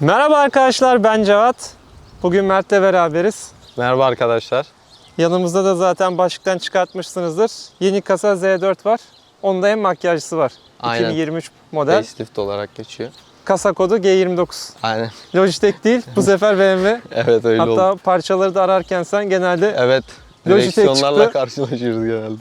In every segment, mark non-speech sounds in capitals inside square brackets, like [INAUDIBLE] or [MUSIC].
Merhaba arkadaşlar ben Cevat. Bugün Mert'le beraberiz. Merhaba arkadaşlar. Yanımızda da zaten başlıktan çıkartmışsınızdır. Yeni kasa Z4 var. Onda en makyajlısı var. Aynen. 2023 model. Facelift olarak geçiyor. Kasa kodu G29. Aynen. Logitech değil bu [LAUGHS] sefer BMW. Evet öyle Hatta oldu. parçaları da ararken sen genelde Evet. Logitech Direksiyonlarla çıktı. karşılaşıyoruz genelde.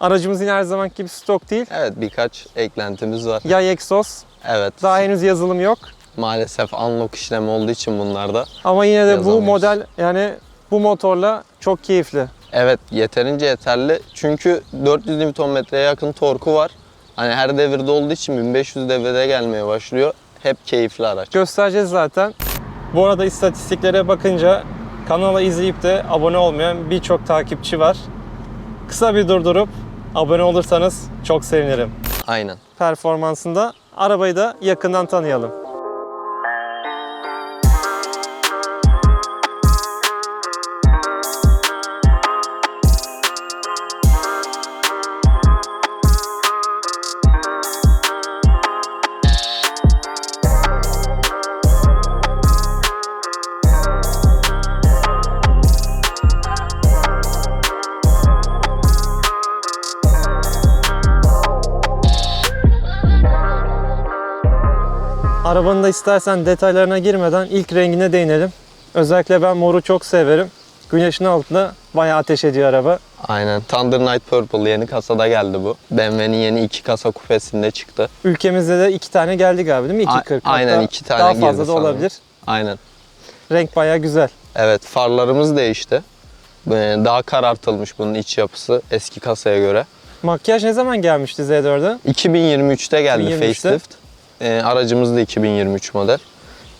aracımız yine her zaman gibi stok değil. Evet birkaç eklentimiz var. Yay egzoz. Evet. Daha henüz yazılım yok. Maalesef unlock işlemi olduğu için bunlarda. Ama yine de bu Yazamıyoruz. model yani bu motorla çok keyifli. Evet yeterince yeterli. Çünkü 400 Nm'ye yakın torku var. Hani her devirde olduğu için 1500 devirde gelmeye başlıyor. Hep keyifli araç. göstereceğiz zaten. Bu arada istatistiklere bakınca kanala izleyip de abone olmayan birçok takipçi var. Kısa bir durdurup abone olursanız çok sevinirim. Aynen. Performansında arabayı da yakından tanıyalım. Arabanın da istersen detaylarına girmeden ilk rengine değinelim. Özellikle ben moru çok severim. Güneşin altında bayağı ateş ediyor araba. Aynen. Thunder Night Purple yeni kasada geldi bu. BMW'nin yeni iki kasa kupesinde çıktı. Ülkemizde de iki tane geldi galiba değil mi? A- 2.40. aynen, iki tane Daha fazla da sanırım. olabilir. Aynen. Renk bayağı güzel. Evet farlarımız değişti. Ee, Daha karartılmış bunun iç yapısı eski kasaya göre. Makyaj ne zaman gelmişti Z4'e? 2023'te geldi 2023'te. facelift. Ee, aracımız da 2023 model.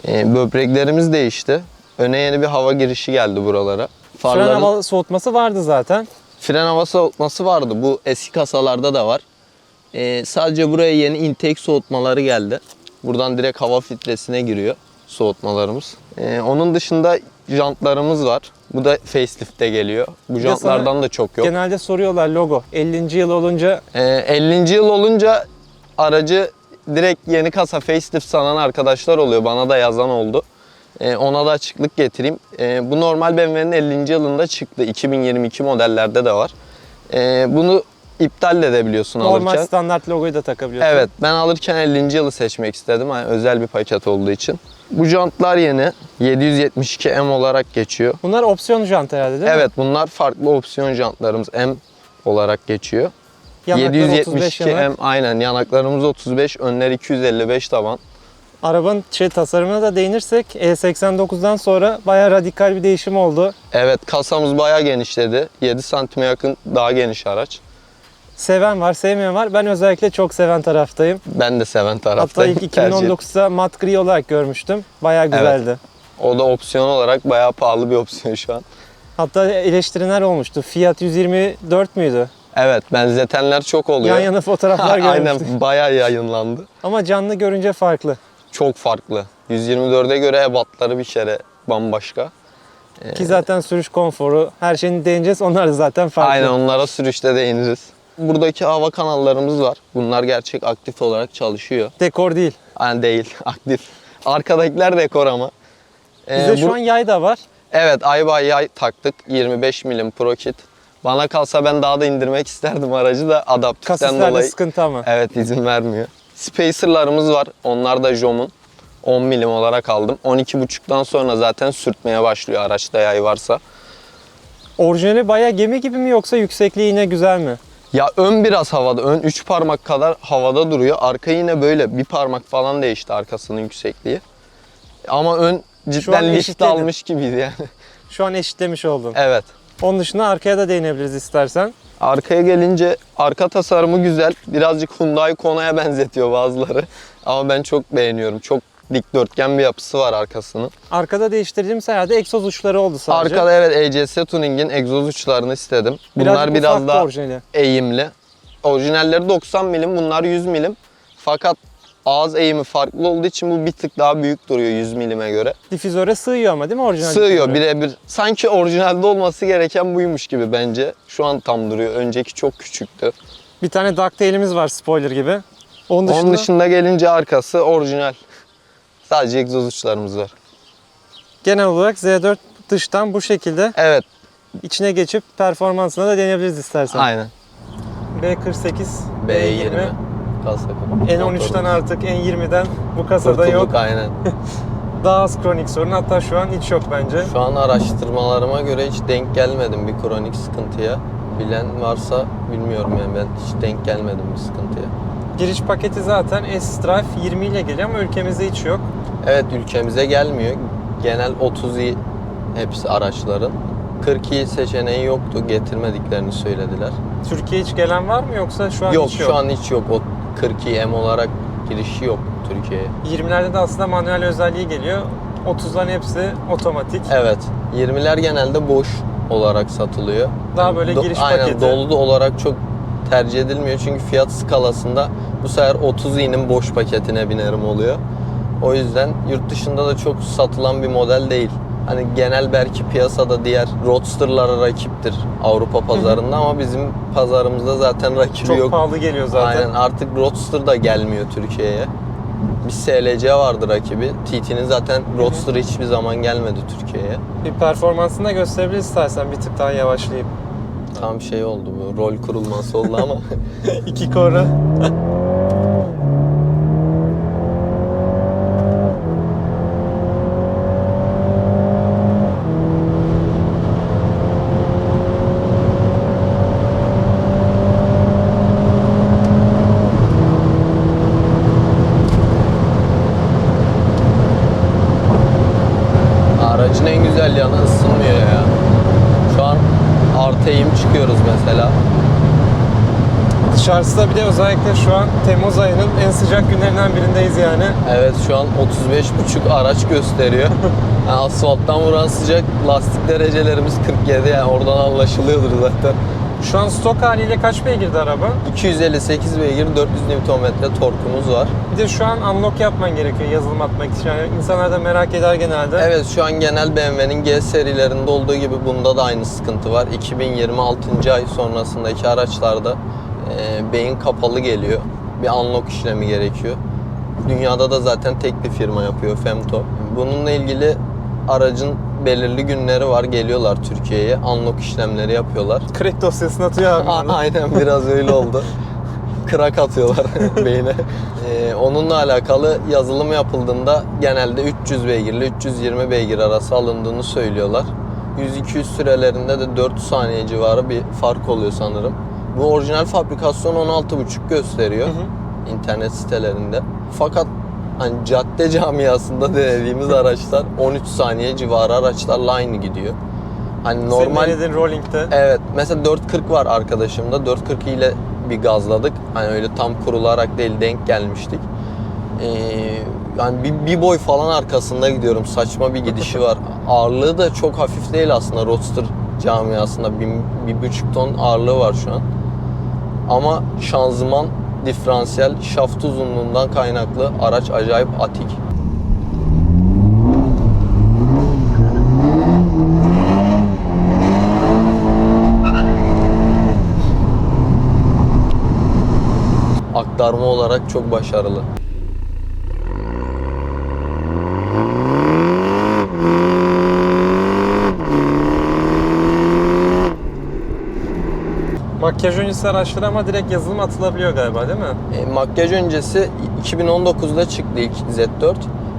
Ee, böbreklerimiz değişti. Öne yeni bir hava girişi geldi buralara. Fren Farların hava soğutması vardı zaten. fren hava soğutması vardı. Bu eski kasalarda da var. Ee, sadece buraya yeni intake soğutmaları geldi. Buradan direkt hava filtresine giriyor soğutmalarımız. Ee, onun dışında jantlarımız var. Bu da facelift'te geliyor. Bu jantlardan da çok yok. Genelde soruyorlar logo. 50. yıl olunca Ee, 50. yıl olunca aracı direkt yeni kasa facelift sanan arkadaşlar oluyor. Bana da yazan oldu. Ee, ona da açıklık getireyim. Ee, bu normal BMW'nin 50. yılında çıktı. 2022 modellerde de var. Ee, bunu iptal de edebiliyorsun normal alırken. standart logoyu da takabiliyorsun. Evet ben alırken 50. yılı seçmek istedim. Yani özel bir paket olduğu için. Bu jantlar yeni. 772M olarak geçiyor. Bunlar opsiyon jant herhalde değil mi? Evet bunlar farklı opsiyon jantlarımız M olarak geçiyor. Yanakları 35 772 yanak. M aynen yanaklarımız 35, önler 255 taban. Arabanın şey tasarımına da değinirsek E89'dan sonra bayağı radikal bir değişim oldu. Evet kasamız bayağı genişledi. 7 santime yakın daha geniş araç. Seven var, sevmeyen var. Ben özellikle çok seven taraftayım. Ben de seven Hatta taraftayım. ilk tercih ettim. 2019'da mat gri olarak görmüştüm. Bayağı güzeldi. O da opsiyon olarak bayağı pahalı bir opsiyon şu an. Hatta eleştirenler olmuştu. Fiyat 124 müydü? Evet benzetenler çok oluyor. Yan yana fotoğraflar görmüştüm. [LAUGHS] Aynen bayağı yayınlandı. Ama canlı görünce farklı. Çok farklı. 124'e göre ebatları bir kere bambaşka. Ki zaten sürüş konforu, her şeyini değineceğiz. Onlar da zaten farklı. Aynen onlara sürüşte değiniriz. Buradaki hava kanallarımız var. Bunlar gerçek aktif olarak çalışıyor. Dekor değil. Yani değil, [LAUGHS] aktif. Arkadakiler dekor ama. Ee, Bizde şu bu- an yay da var. Evet, Ayba yay taktık. 25 milim Pro Kit. Bana kalsa ben daha da indirmek isterdim aracı da adaptiften Kasislerde dolayı. sıkıntı ama. Evet izin vermiyor. Spacer'larımız var. Onlar da Jom'un. 10 milim olarak aldım. 12.5'tan sonra zaten sürtmeye başlıyor araçta yay varsa. Orijinali bayağı gemi gibi mi yoksa yüksekliği yine güzel mi? Ya ön biraz havada. Ön 3 parmak kadar havada duruyor. Arka yine böyle bir parmak falan değişti arkasının yüksekliği. Ama ön cidden lift almış gibiydi yani. Şu an eşitlemiş oldun. evet. Onun dışında arkaya da değinebiliriz istersen. Arkaya gelince arka tasarımı güzel. Birazcık Hyundai Kona'ya benzetiyor bazıları. Ama ben çok beğeniyorum. Çok dikdörtgen bir yapısı var arkasının. Arkada değiştirdiğimiz herhalde egzoz uçları oldu sadece. Arkada evet ECS Tuning'in egzoz uçlarını istedim. Bunlar Birazcık biraz ufaktı daha orijinali. eğimli. Orijinalleri 90 milim, bunlar 100 milim. Fakat ağız eğimi farklı olduğu için bu bir tık daha büyük duruyor 100 milime göre. Difüzöre sığıyor ama değil mi orijinal? Sığıyor birebir. Sanki orijinalde olması gereken buymuş gibi bence. Şu an tam duruyor. Önceki çok küçüktü. Bir tane ducktail'imiz var spoiler gibi. Onun dışında, Onun dışında gelince arkası orijinal. Sadece egzoz uçlarımız var. Genel olarak Z4 dıştan bu şekilde Evet, içine geçip performansına da deneyebiliriz istersen. aynen. B48, B20. Kasa kapı. N13'ten artık N20'den bu kasada Kurtulduk yok. aynen. [LAUGHS] Daha az kronik sorun hatta şu an hiç yok bence. Şu an araştırmalarıma göre hiç denk gelmedim bir kronik sıkıntıya. Bilen varsa bilmiyorum yani ben hiç denk gelmedim bir sıkıntıya. Giriş paketi zaten S-Drive 20 ile geliyor ama ülkemizde hiç yok. Evet ülkemize gelmiyor. Genel 30i hepsi araçların. 40i seçeneği yoktu. Getirmediklerini söylediler. Türkiye hiç gelen var mı yoksa şu an yok hiç yok? şu an hiç yok. O 40i M olarak girişi yok Türkiye'ye. 20'lerde de aslında manuel özelliği geliyor. 30'ların hepsi otomatik. Evet. 20'ler genelde boş olarak satılıyor. Daha böyle giriş aynen, paketi. dolu olarak çok tercih edilmiyor. Çünkü fiyat skalasında bu sefer 30 i'nin boş paketine binerim oluyor. O yüzden yurt dışında da çok satılan bir model değil. Hani genel belki piyasada diğer Roadster'lara rakiptir Avrupa pazarında ama bizim pazarımızda zaten rakibi Çok yok. pahalı geliyor zaten. Aynen artık Roadster da gelmiyor Türkiye'ye. Bir SLC vardı rakibi. TT'nin zaten Roadster hiçbir zaman gelmedi Türkiye'ye. Bir performansını da gösterebiliriz istersen bir tık daha yavaşlayıp. Tam şey oldu bu rol kurulması oldu ama [LAUGHS] İki koru. [LAUGHS] güzel yanı ısınmıyor ya. Şu an artı eğim çıkıyoruz mesela. Dışarısı da bir de özellikle şu an Temmuz ayının en sıcak günlerinden birindeyiz yani. Evet şu an 35.5 araç gösteriyor. [LAUGHS] Yani asfalttan vuran sıcak lastik derecelerimiz 47 yani oradan anlaşılıyordur zaten. Şu an stok haliyle kaç beygirdi araba? 258 beygir 400 Nm torkumuz var. De şu an unlock yapman gerekiyor yazılım atmak için. Yani insanlar da merak eder genelde. Evet şu an genel BMW'nin G serilerinde olduğu gibi bunda da aynı sıkıntı var. 2026. ay sonrasındaki araçlarda e, beyin kapalı geliyor. Bir unlock işlemi gerekiyor. Dünyada da zaten tek bir firma yapıyor Femto. Bununla ilgili aracın belirli günleri var. Geliyorlar Türkiye'ye. Unlock işlemleri yapıyorlar. Crack dosyasını atıyor abi. [LAUGHS] Aynen biraz öyle oldu. [LAUGHS] Krak atıyorlar [LAUGHS] beyine. Ee, onunla alakalı yazılım yapıldığında genelde 300 beygirli 320 beygir arası alındığını söylüyorlar. 100-200 sürelerinde de 4 saniye civarı bir fark oluyor sanırım. Bu orijinal fabrikasyon 16.5 gösteriyor Hı hı. internet sitelerinde. Fakat hani cadde camiasında denediğimiz araçlar 13 saniye civarı araçlarla aynı gidiyor. Hani normal Senin rolling'de. Evet. Mesela 440 var arkadaşımda. 440 ile bir gazladık. Hani öyle tam kurularak değil denk gelmiştik. Ee, yani bir, bir boy falan arkasında gidiyorum. Saçma bir gidişi var. [LAUGHS] Ağırlığı da çok hafif değil aslında Roadster camiasında. Bir, bir buçuk ton ağırlığı var şu an. Ama şanzıman, diferansiyel, şaft uzunluğundan kaynaklı araç acayip atik. Aktarma olarak çok başarılı. Makyaj öncesi araçlar ama direkt yazılım atılabiliyor galiba değil mi? E, makyaj öncesi 2019'da çıktı ilk Z4.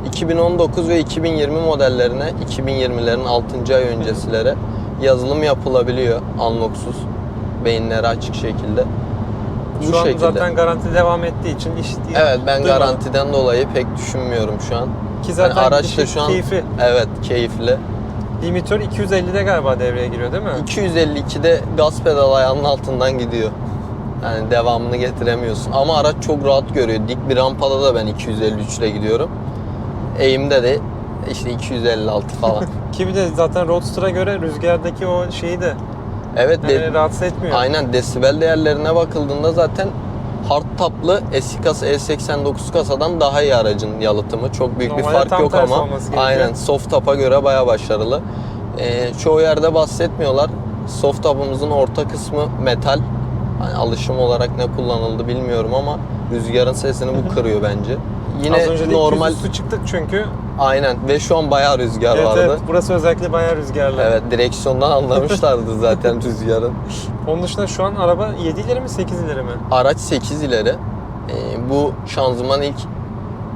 2019 ve 2020 modellerine, 2020'lerin 6. ay öncesilere yazılım yapılabiliyor unlocksuz. Beyinleri açık şekilde. Şu an zaten garanti devam ettiği için iş Evet ben Duymadım. garantiden dolayı pek düşünmüyorum şu an. Ki zaten Yani araç da şu an keyfi. evet keyifli. Limitör 250'de galiba devreye giriyor değil mi? 252'de gaz pedal ayağının altından gidiyor. Yani devamını getiremiyorsun. Ama araç çok rahat görüyor. Dik bir rampada da ben 253 ile gidiyorum. Eğimde de işte 256 falan. [LAUGHS] Ki bir de zaten Roadster'a göre rüzgardaki o şeyi de evet yani de, rahatsız etmiyor. aynen desibel değerlerine bakıldığında zaten hard taplı eski kasa E89 kasadan daha iyi aracın yalıtımı. Çok büyük bir Normalde fark tam yok tersi ama olması gerekiyor. aynen soft tap'a göre baya başarılı. Ee, çoğu yerde bahsetmiyorlar. Soft tap'ımızın orta kısmı metal. Hani alışım olarak ne kullanıldı bilmiyorum ama rüzgarın sesini bu kırıyor bence. Yine Az önce de normal 200 üstü çıktık çünkü. Aynen ve şu an bayağı rüzgar Evet, vardı. evet, burası özellikle bayağı rüzgarlı. Evet direksiyondan anlamışlardı zaten [LAUGHS] rüzgarın. Onun dışında şu an araba 7 ileri mi 8 ileri mi? Araç 8 ileri. Ee, bu şanzıman ilk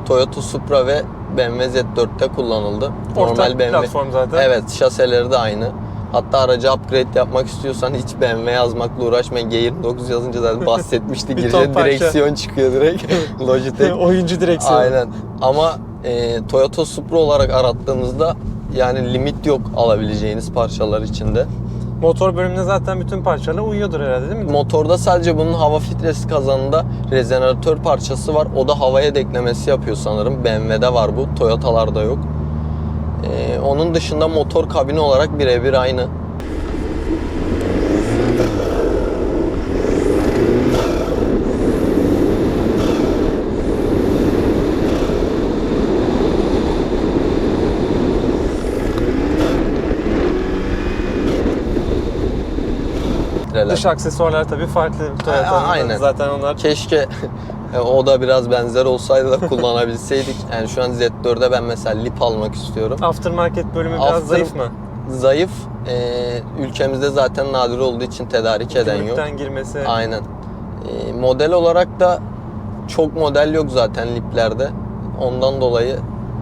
Toyota Supra ve BMW Z4'te kullanıldı. Ortak platform zaten. Evet şaseleri de aynı. Hatta aracı upgrade yapmak istiyorsan hiç BMW yazmakla uğraşma. G29 yazınca zaten [LAUGHS] bahsetmişti. Girince direksiyon çıkıyor direkt. [LAUGHS] Logitech. Oyuncu direksiyonu. Aynen. Ama e, Toyota Supra olarak arattığınızda yani limit yok alabileceğiniz parçalar içinde. Motor bölümüne zaten bütün parçalar uyuyordur herhalde değil mi? Motorda sadece bunun hava filtresi kazanında rezonatör parçası var. O da havaya deklemesi yapıyor sanırım. BMW'de var bu. Toyota'larda yok. Ee, onun dışında motor kabini olarak birebir aynı. Dış aksesuarlar tabii farklı Toyota'nın. aynen. Zaten onlar Keşke e, o da biraz benzer olsaydı da [LAUGHS] kullanabilseydik. Yani şu an Z4'e ben mesela lip almak istiyorum. aftermarket bölümü biraz After- zayıf mı? Zayıf. e, ülkemizde zaten nadir olduğu için tedarik eden yok. Girmesi. Aynen. E, model olarak da çok model yok zaten liplerde. Ondan dolayı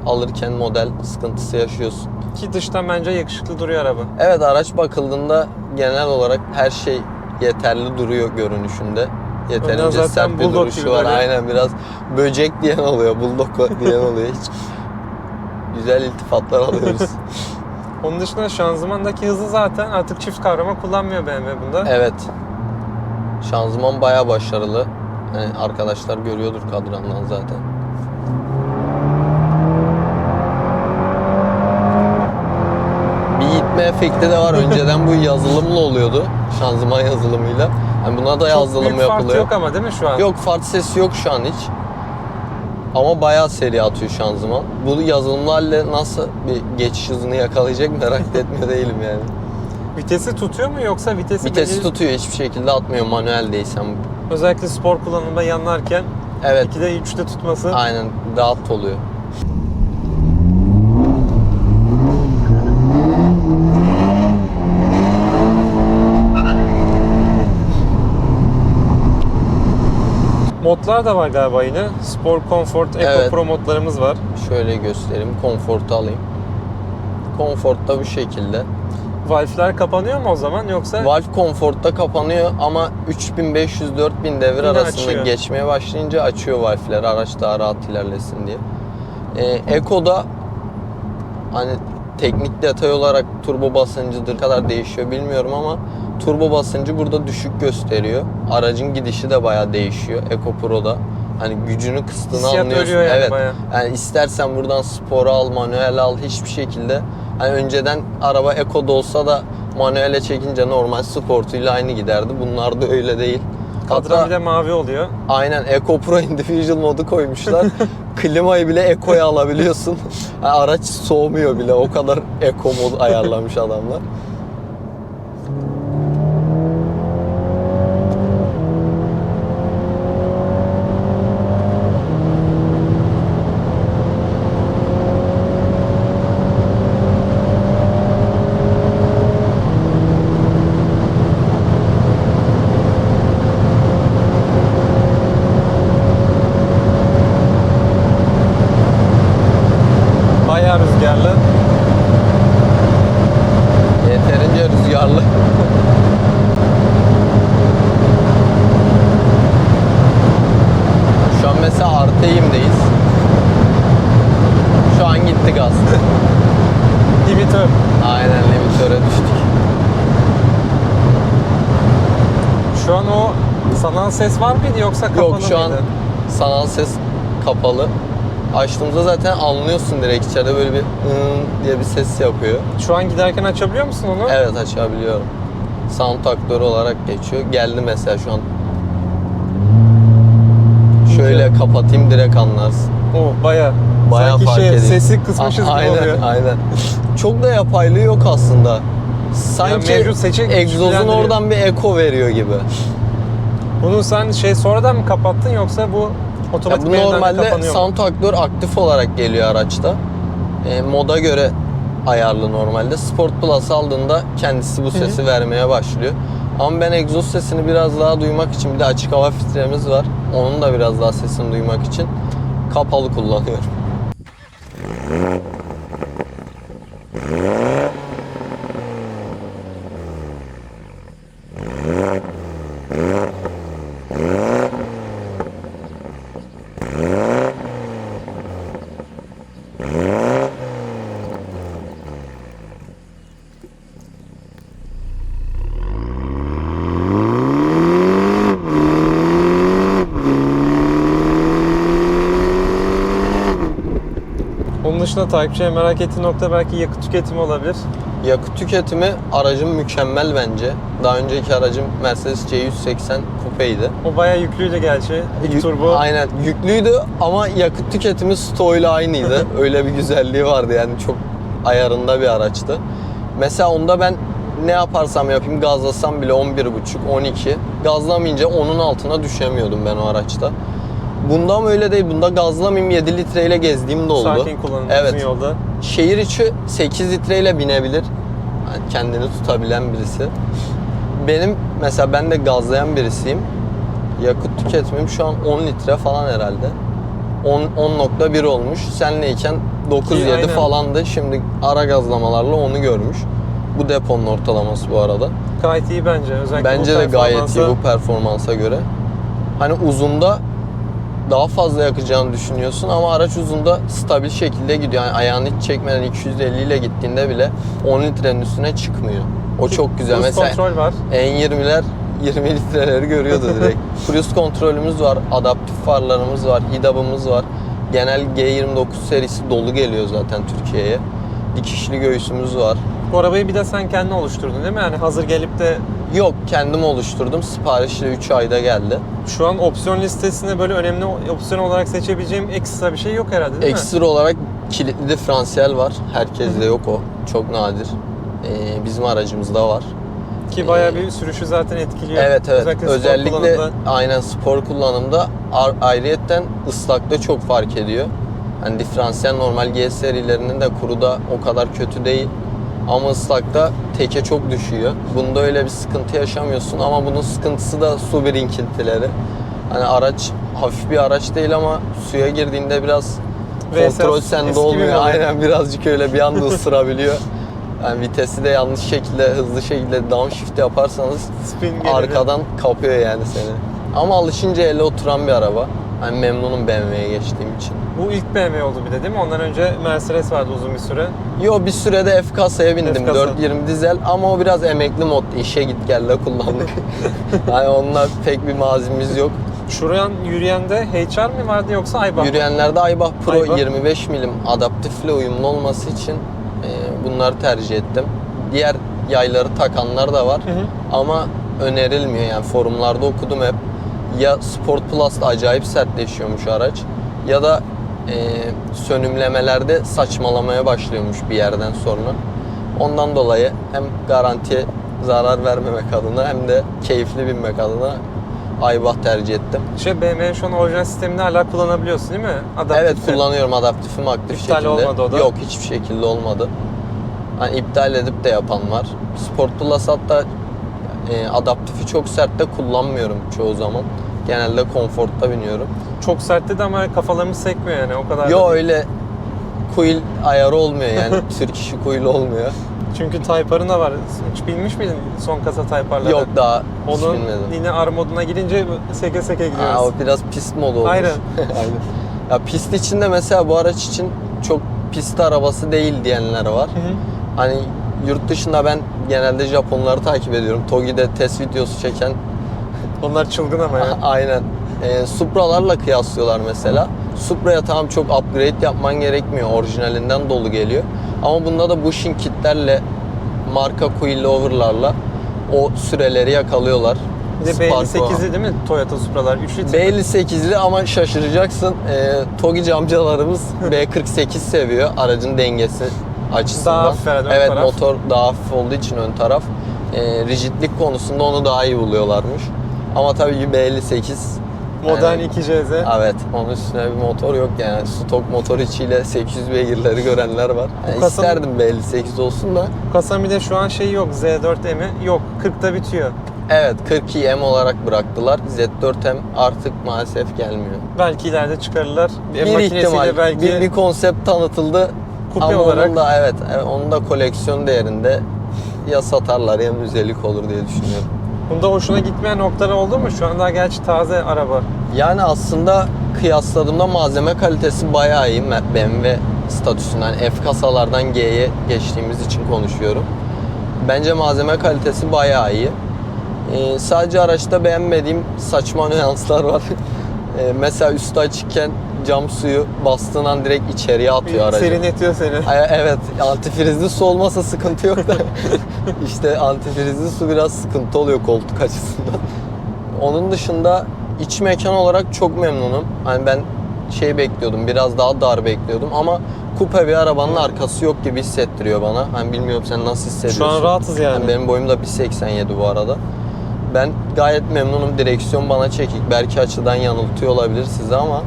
alırken model sıkıntısı yaşıyorsun. Ki dıştan bence yakışıklı duruyor araba. Evet araç bakıldığında genel olarak her şey yeterli duruyor görünüşünde. Yeterince zaten sert bir bulldog duruşu gibi var. böyle. Aynen biraz böcek diyen oluyor, bulldog [LAUGHS] diyen oluyor. Hiç güzel iltifatlar alıyoruz. [LAUGHS] [LAUGHS] Onun dışında şanzımandaki hızı zaten artık çift kavrama kullanmıyor BMW bunda. evet. Şanzıman bayağı başarılı. Yani arkadaşlar görüyordur kadrandan zaten. İtme efekti de var. [LAUGHS] Önceden bu yazılımla oluyordu. Şanzıman yazılımıyla. Yani buna da Çok yazılım büyük fark yapılıyor. yok ama değil mi şu an? Yok fart sesi yok şu an hiç. Ama bayağı seri atıyor şanzıman. Bu yazılımlarla nasıl bir geçiş hızını yakalayacak merak etmiyor değilim yani. [LAUGHS] Vitesi tutuyor mu yoksa vitesi, Vitesi belli- tutuyor hiçbir şekilde atmıyor manueldeysen. özellikle spor kullanımında yanlarken Evet 2'de 3'te tutması aynen rahat oluyor. Modlar da var galiba yine. Spor, Comfort, Eco Evet. Pro modlarımız var. Şöyle göstereyim. Konfortu alayım. Konfortta bu şekilde. Valfler kapanıyor mu o zaman yoksa Valve Comfort'ta kapanıyor ama 3500-4000 devir Yine arasında açıyor. geçmeye başlayınca açıyor valfleri araç daha rahat ilerlesin diye. Ee, Eco'da hani teknik detay olarak turbo basıncıdır kadar değişiyor bilmiyorum ama turbo basıncı burada düşük gösteriyor. Aracın gidişi de bayağı değişiyor Eco Pro'da. Hani gücünü kıstığını Hissiyat anlıyorsun. yani evet. bayağı. Yani istersen buradan spor al, manuel al hiçbir şekilde hani önceden araba ekoda olsa da manuele çekince normal sportuyla aynı giderdi. Bunlar da öyle değil. Kadran Hatta bir de mavi oluyor. aynen Eco Pro Individual modu koymuşlar. [LAUGHS] Klimayı bile ekoya alabiliyorsun. Araç soğumuyor bile. O kadar eko mod ayarlamış adamlar. Bayağı rüzgarlı. Yeterince rüzgarlı. [LAUGHS] Şu an mesela artı eğimdeyiz. Şu an gitti gaz. [LAUGHS] Limitör. Aynen limitöre düştük. Şu an o sanal ses var mıydı yoksa kapalı Yok şu an mıydı? sanal ses kapalı. Açtığımızda zaten anlıyorsun direkt içeride böyle bir ıı diye bir ses yapıyor. Şu an giderken açabiliyor musun onu? Evet açabiliyorum. Sound aktörü olarak geçiyor. Geldi mesela şu an. Şöyle kapatayım direkt anlarsın. O. Bayağı Sanki fark şey, ediyor. sesi kısmışız A- gibi aynen, oluyor. Aynen. Çok da yapaylığı yok aslında. Sanki mevcut seçenek egzozun güçlendiriyor. oradan bir eko veriyor gibi. Bunu sen şey sonradan mı kapattın yoksa bu Otomatik bu normalde kapanıyor sound aktör aktif olarak geliyor araçta. E, moda göre ayarlı normalde. Sport Plus aldığında kendisi bu sesi vermeye başlıyor. Ama ben egzoz sesini biraz daha duymak için bir de açık hava filtremiz var. Onun da biraz daha sesini duymak için kapalı kullanıyorum. Dışında takipçiye merak ettiği nokta belki yakıt tüketimi olabilir. Yakıt tüketimi aracın mükemmel bence. Daha önceki aracım Mercedes C180 Coupe'ydi. O bayağı yüklüydü gerçi. İlk turbo. Aynen yüklüydü ama yakıt tüketimi stoğuyla aynıydı. [LAUGHS] Öyle bir güzelliği vardı yani çok ayarında bir araçtı. Mesela onda ben ne yaparsam yapayım gazlasam bile 11.5 12 gazlamayınca onun altına düşemiyordum ben o araçta. Bunda mı öyle değil. Bunda gazlamayayım 7 litreyle gezdiğim de oldu. Sakin kullanım Evet. uzun yolda. Şehir içi 8 litreyle binebilir. Yani kendini tutabilen birisi. Benim mesela ben de gazlayan birisiyim. Yakıt tüketimim şu an 10 litre falan herhalde. 10 10.1 olmuş. Senleyken 9-7 aynen. falandı. Şimdi ara gazlamalarla onu görmüş. Bu deponun ortalaması bu arada. Gayet iyi bence. Özellikle Bence de gayet iyi performansa- bu performansa göre. Hani uzunda daha fazla yakacağını düşünüyorsun ama araç uzunda stabil şekilde gidiyor. Yani ayağını hiç çekmeden 250 ile gittiğinde bile 10 litrenin üstüne çıkmıyor. O çok güzel. Mesela kontrol var. N20'ler 20 litreleri görüyordu [LAUGHS] direkt. Cruise kontrolümüz var, adaptif farlarımız var, HIDAB'ımız var. Genel G29 serisi dolu geliyor zaten Türkiye'ye. Dikişli göğsümüz var. Bu arabayı bir de sen kendin oluşturdun değil mi? Yani hazır gelip de Yok kendim oluşturdum. Siparişle 3 ayda geldi. şu an opsiyon listesinde böyle önemli opsiyon olarak seçebileceğim ekstra bir şey yok herhalde değil mi? Ekstra olarak kilitli diferansiyel var. Herkeste yok o. Çok nadir. Ee, bizim aracımızda var. Ki bayağı bir sürüşü zaten etkiliyor. Evet evet. Özellikle, spor Özellikle kullanımda. aynen spor kullanımda ayrıyetten ıslakta çok fark ediyor. Hani diferansiyel normal G serilerinin de kuruda o kadar kötü değil. Ama ıslakta teke çok düşüyor. Bunda öyle bir sıkıntı yaşamıyorsun ama bunun sıkıntısı da su birikintileri. Hani araç hafif bir araç değil ama suya girdiğinde biraz kontrol sende olmuyor. Aynen birazcık öyle bir anda ısırabiliyor. Yani vitesi de yanlış şekilde, hızlı şekilde downshift yaparsanız arkadan kapıyor yani seni. Ama alışınca ele oturan bir araba. Hani memnunum BMW'ye geçtiğim için. Bu ilk BMW oldu bir de değil mi? Ondan önce Mercedes vardı uzun bir süre. Yo bir sürede F kasaya bindim. F-kasa. 420 dizel ama o biraz emekli mod. İşe git gel de kullandık. [LAUGHS] yani onunla pek bir mazimiz yok. Şurayan yürüyende HR mi vardı yoksa Aybach? Yürüyenlerde Aybach Pro Aybach. 25 milim adaptifle uyumlu olması için e, bunları tercih ettim. Diğer yayları takanlar da var Hı hı. ama önerilmiyor yani forumlarda okudum hep. Ya Sport Plus'ta acayip sertleşiyormuş araç ya da e, sönümlemelerde saçmalamaya başlıyormuş bir yerden sonra. Ondan dolayı hem garantiye zarar vermemek adına hem de keyifli binmek adına Aybach tercih ettim. Şey BMW şu an orijinal sistemini hala kullanabiliyorsun değil mi? Adaptif Evet kullanıyorum adaptifim aktif İptal şekilde. olmadı o da. Yok hiçbir şekilde olmadı. Hani iptal edip de yapan var. Sport Plus hatta e, adaptifi çok sert de kullanmıyorum çoğu zaman. Genelde konfortta biniyorum. Çok sert dedi ama kafalarımız sekmiyor yani o kadar. da Yo öyle coil ayarı olmuyor yani. [LAUGHS] Türk işi coil olmuyor. Çünkü Type da var. Hiç bilmiş miydin son kasa Type R'ları? Yok daha hiç Onun bilmedim. yine R moduna girince seke seke gidiyoruz. Ha, o biraz pist modu olmuş. [LAUGHS] Aynen. Aynen. Ya pist içinde mesela bu araç için çok pist arabası değil diyenler var. Hı hı. Hani yurt dışında ben genelde Japonları takip ediyorum. Togi'de test videosu çeken Onlar çılgın ama ya. [LAUGHS] aynen e, Supra'larla kıyaslıyorlar mesela. Supra'ya tamam çok upgrade yapman gerekmiyor. Orijinalinden dolu geliyor. Ama bunda da bushing kitlerle marka coilover'larla o süreleri yakalıyorlar. Bir de Sparko. B58'li değil mi Toyota Supra'lar? 3 litre. B58'li ama şaşıracaksın. E, Togi'ci amcalarımız [LAUGHS] B48 seviyor aracın dengesi açısından. Daha hafif herhalde evet taraf. motor daha hafif olduğu için ön taraf. E, rigidlik konusunda onu daha iyi buluyorlarmış. Ama tabii ki B58 Modern Aynen. 2CZ. Evet, onun üstüne bir motor yok yani. Stok motor içiyle 800 beygirleri görenler var. Yani kasanın- isterdim be 58 olsun da. Kasanın bir de şu an şey yok. Z4M'i yok. 40'ta bitiyor. Evet, 42M olarak bıraktılar. Z4M artık maalesef gelmiyor. Belki ileride çıkarırlar. Bir, Bir ihtimal, belki bir, bir konsept tanıtıldı. Kupe Ama olarak. onun da evet, evet, onun da koleksiyon değerinde ya satarlar ya müzelik olur diye düşünüyorum. Bunda hoşuna gitmeyen noktalar oldu mu? Şu an daha gerçi taze araba. Yani aslında kıyasladığımda malzeme kalitesi bayağı iyi BMW statüsünden. F kasalardan G'ye geçtiğimiz için konuşuyorum. Bence malzeme kalitesi bayağı iyi. Ee, sadece araçta beğenmediğim saçma nüanslar var. [LAUGHS] Ee, mesela üstü açıkken cam suyu bastığın an direkt içeriye atıyor aracı. Serinletiyor seni. Ay- Evet, antifrizli su olmasa sıkıntı yok da [LAUGHS] işte antifrizli su biraz sıkıntı oluyor koltuk açısından. Onun dışında iç mekan olarak çok memnunum. Hani ben şey bekliyordum, biraz daha dar bekliyordum ama kupe bir arabanın arkası yok gibi hissettiriyor bana. Hani bilmiyorum sen nasıl hissediyorsun. Şu an rahatız yani. Yani benim boyum da 1.87 bu arada. Ben gayet memnunum. Direksiyon bana çekik. Belki açıdan yanıltıyor olabilir sizi ama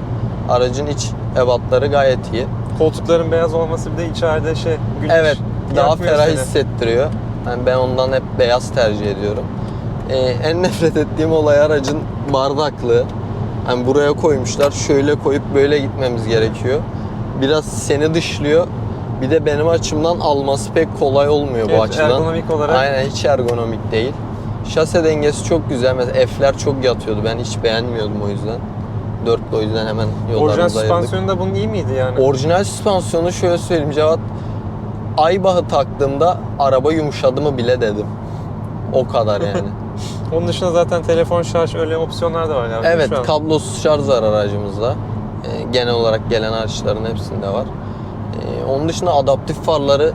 aracın iç ebatları gayet iyi. Koltukların beyaz olması bir de içeride şey güneş Evet, daha ferah seni. hissettiriyor. Yani ben ondan hep beyaz tercih ediyorum. Ee, en [LAUGHS] nefret ettiğim olay aracın bardaklığı. Yani buraya koymuşlar, şöyle koyup böyle gitmemiz gerekiyor. Biraz seni dışlıyor. Bir de benim açımdan alması pek kolay olmuyor bu Evet, açıdan. ergonomik olarak. Aynen hiç ergonomik değil. Şase dengesi çok güzel. Mesela F'ler çok yatıyordu. Ben hiç beğenmiyordum o yüzden. Dörtlü o yüzden hemen Orijinal yollarımızı ayırdık. süspansiyonu da bunun iyi miydi yani? Orijinal süspansiyonu şöyle söyleyeyim Cevat. Aybah'ı taktığımda araba yumuşadı mı bile dedim. O kadar yani. [LAUGHS] [LAUGHS] Onun dışında zaten telefon şarj öyle opsiyonlar da var yani evet şu an. kablosuz şarj var aracımızda. Ee, genel olarak gelen araçların hepsinde var. Ee, onun dışında adaptif farları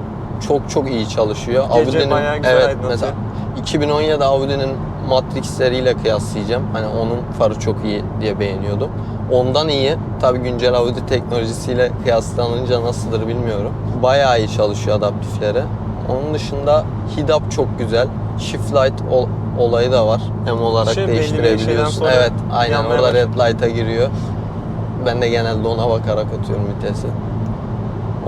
çok çok iyi çalışıyor. Gece bayağı güzel evet aydınlatıyor. mesela 2017 Audi'nin Matrix'leriyle kıyaslayacağım. Hani onun farı çok iyi diye beğeniyordum. Ondan iyi. Tabi güncel Audi teknolojisiyle kıyaslanınca nasıldır bilmiyorum. Bayağı iyi çalışıyor adaptifleri. Onun dışında HIDAP çok güzel. Shift Light ol- olayı da var. Hem olarak Şey, değiştirebiliyorsun. Evet, aynen orada red light'a giriyor. Ben de genelde ona bakarak atıyorum vitesi.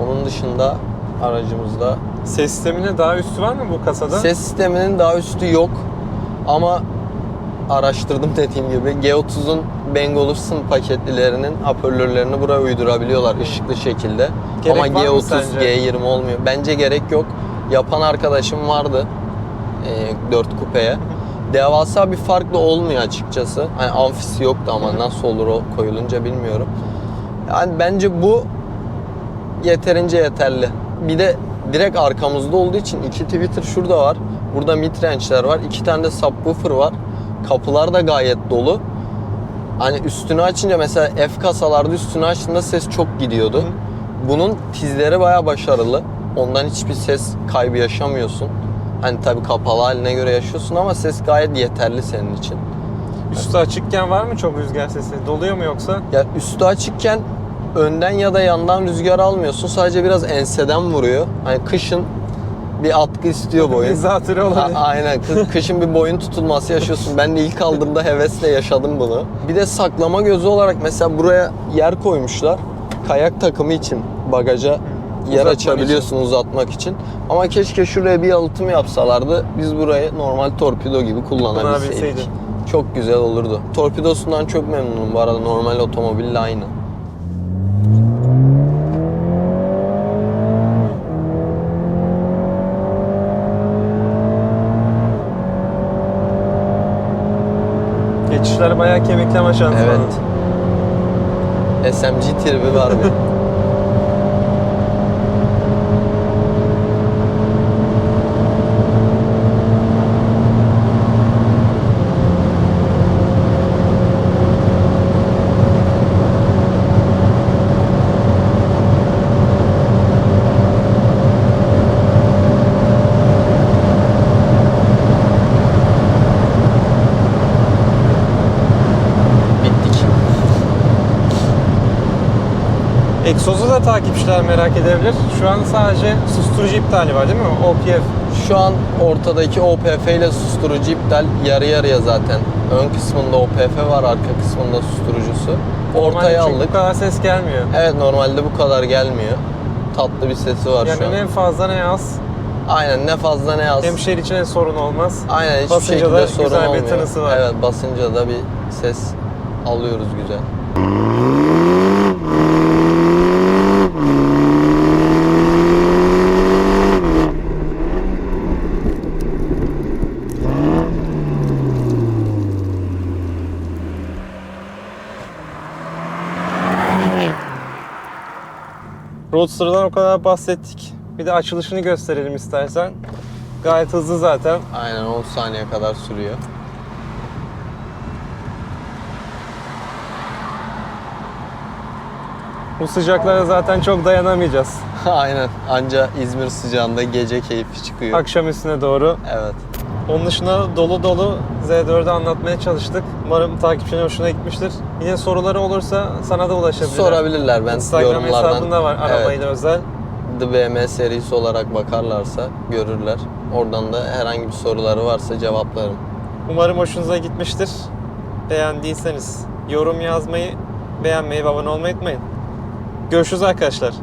Onun dışında aracımızda Ses sistemine daha üstü var mı bu kasada? Ses sisteminin daha üstü yok ama araştırdım dediğim gibi G30'un Bang Olufsen paketlilerinin hoparlörlerini buraya uydurabiliyorlar ışıklı şekilde. Gerek ama var mı G30, sence? G20 olmuyor. Bence gerek yok. Yapan arkadaşım vardı e, 4 kupeye. Devasa bir farklı olmuyor açıkçası. Hani amfisi yoktu ama nasıl olur o koyulunca bilmiyorum. Yani bence bu yeterince yeterli. Bir de direkt arkamızda olduğu için iki Twitter şurada var. Burada midrange'ler var. iki tane de subwoofer var. Kapılar da gayet dolu. Hani üstünü açınca mesela F kasalarda üstünü açtığında ses çok gidiyordu. Bunun tizleri baya başarılı. Ondan hiçbir ses kaybı yaşamıyorsun. Hani tabii kapalı haline göre yaşıyorsun ama ses gayet yeterli senin için. Üstü açıkken var mı çok rüzgar sesi? Doluyor mu yoksa? Ya üstü açıkken önden ya da yandan rüzgar almıyorsun. Sadece biraz enseden vuruyor. Hani kışın bir atkı istiyor boyun. [LAUGHS] Zatürre A- olabilir. aynen. Kı- [LAUGHS] Kışın bir boyun tutulması yaşıyorsun. Ben de ilk aldığımda hevesle yaşadım bunu. Bir de saklama gözü olarak mesela buraya yer koymuşlar. Kayak takımı için bagaja yer Uzatmak açabiliyorsun uzatmak için. Ama keşke şuraya bir yalıtım yapsalardı. Biz burayı normal torpido gibi kullanabilseydik. Çok güzel olurdu. Torpidosundan çok memnunum bu arada. Normal otomobille aynı. Geçişler bayağı kemikleme şansı Evet. SMG tribi var bir. [LAUGHS] Egzozu da takipçiler merak edebilir. Şu an sadece susturucu iptali var değil mi? OPF. Şu an ortadaki OPF ile susturucu iptal yarı yarıya zaten. Ön kısmında OPF var, arka kısmında susturucusu. Ortaya Normalde aldık. Bu kadar ses gelmiyor. Evet normalde bu kadar gelmiyor. Tatlı bir sesi var şu an. Yani ne fazla ne az. Aynen ne fazla ne az. Hem şehir içine sorun olmaz. Aynen hiçbir basınca şekilde da sorun güzel bir olmuyor. tınısı var. Evet basınca da bir ses alıyoruz güzel. Roadster'dan o kadar bahsettik. Bir de açılışını gösterelim istersen. Gayet hızlı zaten. Aynen 10 saniye kadar sürüyor. Bu sıcaklara zaten çok dayanamayacağız. [LAUGHS] Aynen anca İzmir sıcağında gece keyfi çıkıyor. Akşam üstüne doğru. Evet. Onun dışında dolu dolu Z4'ü anlatmaya çalıştık. Umarım takipçinin hoşuna gitmiştir. Yine soruları olursa sana da ulaşabilirler. Sorabilirler ben Instagram yorumlardan. hesabında var arabayla özel. The BM serisi olarak bakarlarsa görürler. Oradan da herhangi bir soruları varsa cevaplarım. Umarım hoşunuza gitmiştir. Beğendiyseniz yorum yazmayı, beğenmeyi ve abone olmayı unutmayın. Görüşürüz arkadaşlar.